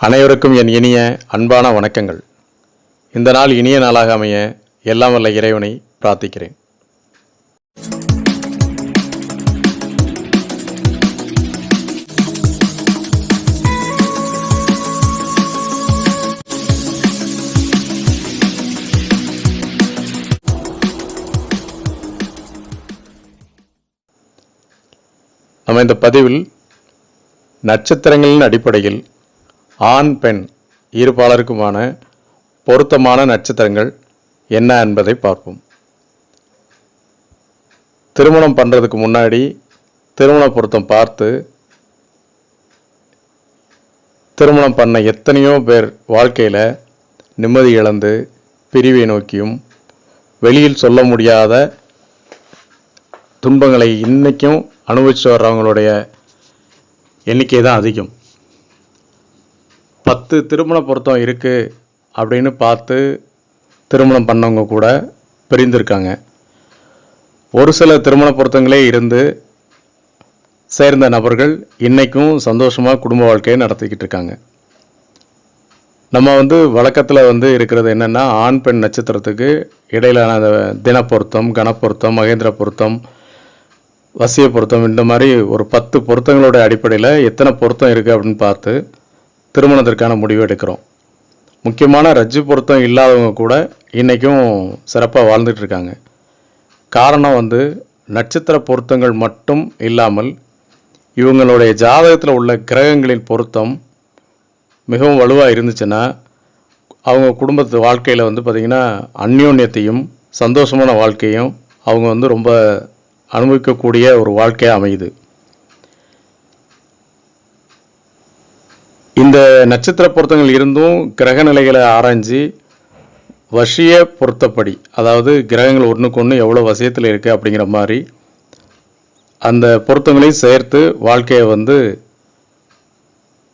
அனைவருக்கும் என் இனிய அன்பான வணக்கங்கள். இந்த நாள் இனிய நாளாக அமைய எல்லாம் வல்ல இறைவனை பிரார்த்திக்கிறேன். நம்ம இந்த பதிவில் நட்சத்திரங்களின் அடிப்படையில் ஆண் பெண் இருபாலருக்குமான பொருத்தமான நட்சத்திரங்கள் என்ன என்பதை பார்ப்போம். திருமணம் பண்ணுறதுக்கு முன்னாடி திருமண பொருத்தம் பார்த்து திருமணம் பண்ண எத்தனையோ பேர் வாழ்க்கையில் நிம்மதி இழந்து பிரிவை நோக்கியும் வெளியில் சொல்ல முடியாத துன்பங்களை இன்றைக்கும் அனுபவிச்சு வர்றவங்களுடைய எண்ணிக்கை தான் அதிகம். பத்து திருமண பொருத்தம் இருக்குது அப்படின்னு பார்த்து திருமணம் பண்ணவங்க கூட பிரிந்திருக்காங்க. ஒரு சில திருமண பொருத்தங்களே இருந்து சேர்ந்த நபர்கள் இன்றைக்கும் சந்தோஷமாக குடும்ப வாழ்க்கையை நடத்திக்கிட்டு இருக்காங்க. நம்ம வந்து வழக்கத்தில் வந்து இருக்கிறது என்னென்னா ஆண் பெண் நட்சத்திரத்துக்கு இடையிலான அந்த தினப்பொருத்தம் பொருத்தம் கணப்பொருத்தம் மகேந்திர பொருத்தம் வசிய பொருத்தம் இந்த மாதிரி ஒரு பத்து பொருத்தங்களோட அடிப்படையில் எத்தனை பொருத்தம் இருக்குது அப்படின்னு பார்த்து திருமணத்திற்கான முடிவு எடுக்கிறோம். முக்கியமான ரஜ்ஜு பொருத்தம் இல்லாதவங்க கூட இன்றைக்கும் சிறப்பாக வாழ்ந்துட்டு இருக்காங்க. காரணம் வந்து நட்சத்திர பொருத்தங்கள் மட்டும் இல்லாமல் இவங்களுடைய ஜாதகத்தில் உள்ள கிரகங்களின் பொருத்தம் மிகவும் வலுவாக இருந்துச்சுன்னா அவங்க குடும்பத்து வாழ்க்கையில் வந்து பார்த்திங்கன்னா அந்யோன்யத்தையும் சந்தோஷமான வாழ்க்கையும் அவங்க வந்து ரொம்ப அனுபவிக்கக்கூடிய ஒரு வாழ்க்கையாக அமையுது. இந்த நட்சத்திர பொருத்தங்கள் இருந்தும் கிரக நிலைகளை ஆராய்ஞ்சு வசிய பொருத்தப்படி அதாவது கிரகங்கள் ஒன்றுக்கு ஒன்று எவ்வளோ வசியத்தில் இருக்குது அப்படிங்கிற மாதிரி அந்த பொருத்தங்களையும் சேர்த்து வாழ்க்கையை வந்து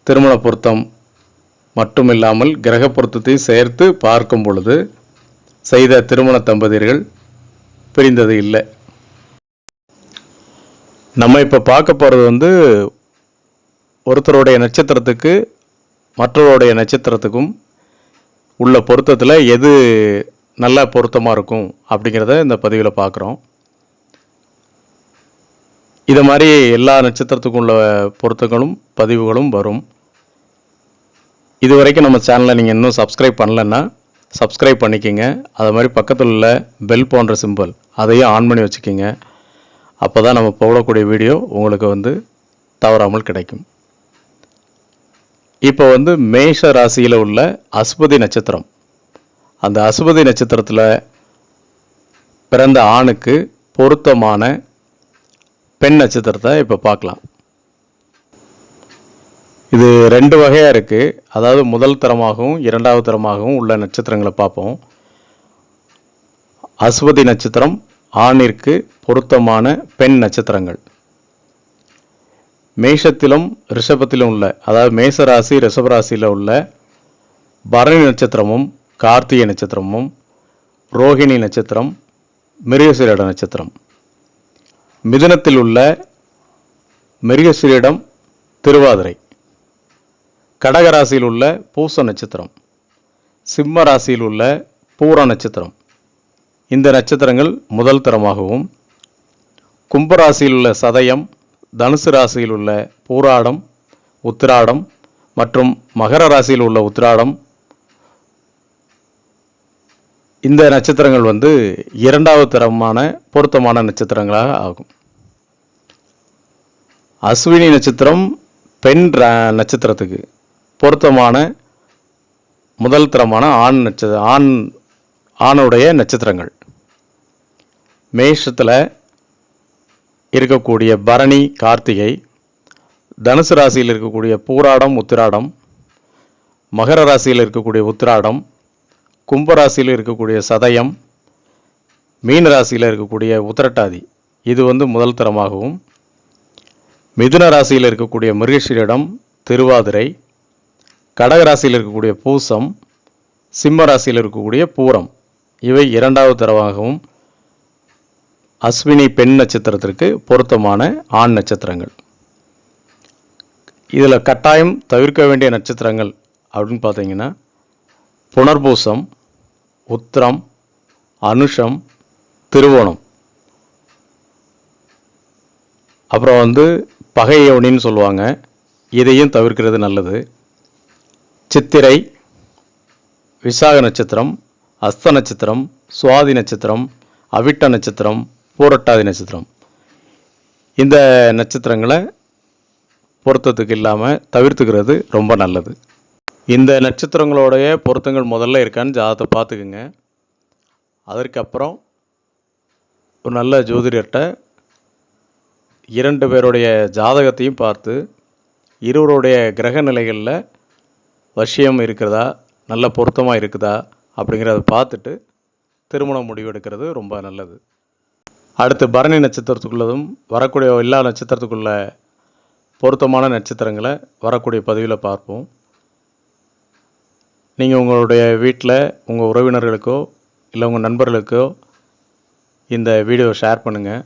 திருமண பொருத்தம் மட்டும் இல்லாமல் கிரக பொருத்தத்தையும் சேர்த்து பார்க்கும் பொழுது செய்த திருமண தம்பதியர்கள் பிரிந்தது இல்லை. நம்ம இப்போ பார்க்க போகிறது வந்து ஒருத்தருடைய நட்சத்திரத்துக்கு மற்றவருடைய நட்சத்திரத்துக்கும் உள்ள பொருத்தத்தில் எது நல்ல பொருத்தமாக இருக்கும் அப்படிங்கிறத இந்த பதிவில் பார்க்குறோம் இதை மாதிரி எல்லா நட்சத்திரத்துக்கும் உள்ள பொருத்தங்களும் பதிவுகளும் வரும். இது வரைக்கும் நம்ம சேனலை நீங்கள் இன்னும் சப்ஸ்கிரைப் பண்ணலன்னா சப்ஸ்கிரைப் பண்ணிக்கோங்க. அது மாதிரி பக்கத்தில் உள்ள பெல் போன்ற சிம்பிள் அதையும் ஆன் பண்ணி வச்சுக்கோங்க. அப்போ தான் நம்ம போடக்கூடிய வீடியோ உங்களுக்கு வந்து தவறாமல் கிடைக்கும். இப்போ வந்து மேஷ ராசியில் உள்ள அஸ்பதி நட்சத்திரம். அந்த அசுபதி நட்சத்திரத்தில் பிறந்த ஆணுக்கு பொருத்தமான பெண் நட்சத்திரத்தை இப்போ பார்க்கலாம். இது ரெண்டு வகையாக இருக்குது அதாவது முதல் தரமாகவும் இரண்டாவது தரமாகவும் உள்ள நட்சத்திரங்களை பார்ப்போம். அஸ்வதி நட்சத்திரம் ஆணிற்கு பொருத்தமான பெண் நட்சத்திரங்கள். மேஷத்திலும் ரிஷபத்திலும் உள்ள அதாவது மேசராசி ரிஷபராசியில் உள்ள பரணி நட்சத்திரமும் கார்த்திகை நட்சத்திரமும் ரோஹிணி நட்சத்திரம் மிருகசீரிட நட்சத்திரம். மிதுனத்தில் உள்ள மிருகசீரிடம் திருவாதிரை. கடகராசியில் உள்ள பூச நட்சத்திரம். சிம்ம ராசியில் உள்ள பூர நட்சத்திரம். இந்த நட்சத்திரங்கள் முதல் தரமாகவும் கும்பராசியில் உள்ள சதயம் தனுசு ராசியில் உள்ள பூராடம் உத்திராடம் மற்றும் மகர ராசியில் உள்ள உத்திராடம். இந்த நட்சத்திரங்கள் வந்து இரண்டாவது தரமான பொருத்தமான நட்சத்திரங்களாக ஆகும். அஸ்வினி நட்சத்திரம் பெண் நட்சத்திரத்துக்கு பொருத்தமான முதல் தரமான ஆண் நட்ச ஆண் ஆணுடைய நட்சத்திரங்கள். மேஷத்தில் இருக்கக்கூடிய பரணி கார்த்திகை தனுசு ராசியில் இருக்கக்கூடிய பூராடம் உத்திராடம் மகர ராசியில் இருக்கக்கூடிய உத்திராடம் கும்ப ராசியில் இருக்கக்கூடிய சதயம் மீன ராசியில் இருக்கக்கூடிய உத்திரட்டாதி. இது வந்து முதல் தரமாகவும். மிதுன ராசியில் இருக்கக்கூடிய மிருகஷீரிடம் திருவாதிரை கடக ராசியில் இருக்கக்கூடிய பூசம் சிம்ம ராசியில் இருக்கக்கூடிய பூரம். இவை இரண்டாவது தரமாகவும். அஸ்வினி பெண் நட்சத்திரத்திற்கு பொருத்தமான ஆண் நட்சத்திரங்கள். இதில் கட்டாயம் தவிர்க்க வேண்டிய நட்சத்திரங்கள் அப்படின்னு பார்த்தீங்கன்னா புனர்பூசம் உத்திரம் அனுஷம் திருவோணம். அப்புறம் வந்து பகையோனின்னு சொல்லுவாங்க. இதையும் தவிர்க்கிறது நல்லது. சித்திரை விசாக நட்சத்திரம் அஸ்த நட்சத்திரம் சுவாதி நட்சத்திரம் அவிட்ட நட்சத்திரம் பூரட்டாதி நட்சத்திரம். இந்த நட்சத்திரங்களை பொருத்தத்துக்கு இல்லாமல் தவிர்த்துக்கிறது ரொம்ப நல்லது. இந்த நட்சத்திரங்களோடைய பொருத்தங்கள் முதல்ல இருக்கான்னு ஜாதத்தை பார்த்துக்குங்க. அதற்கப்புறம் ஒரு நல்ல ஜோதிடர்கிட்ட இரண்டு பேருடைய ஜாதகத்தையும் பார்த்து இருவருடைய கிரக நிலைகளில் வசியம் இருக்கிறதா நல்ல பொருத்தமாக இருக்குதா அப்படிங்கிறத பார்த்துட்டு திருமணம் முடிவெடுக்கிறது ரொம்ப நல்லது. அடுத்து பரணி நட்சத்திரத்துக்குள்ளதும் வரக்கூடிய எல்லா நட்சத்திரத்துக்குள்ள பொருத்தமான நட்சத்திரங்களை வரக்கூடிய பதிவில் பார்ப்போம். நீங்கள் உங்களுடைய வீட்டில் உங்கள் உறவினர்களுக்கோ இல்லை உங்கள் நண்பர்களுக்கோ இந்த வீடியோ ஷேர் பண்ணுங்கள்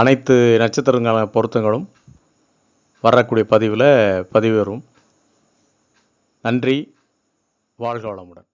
அனைத்து நட்சத்திரங்கள பொருத்தங்களும் வரக்கூடிய பதிவில் பதிவு நன்றி வாழ்க வளமுடன்.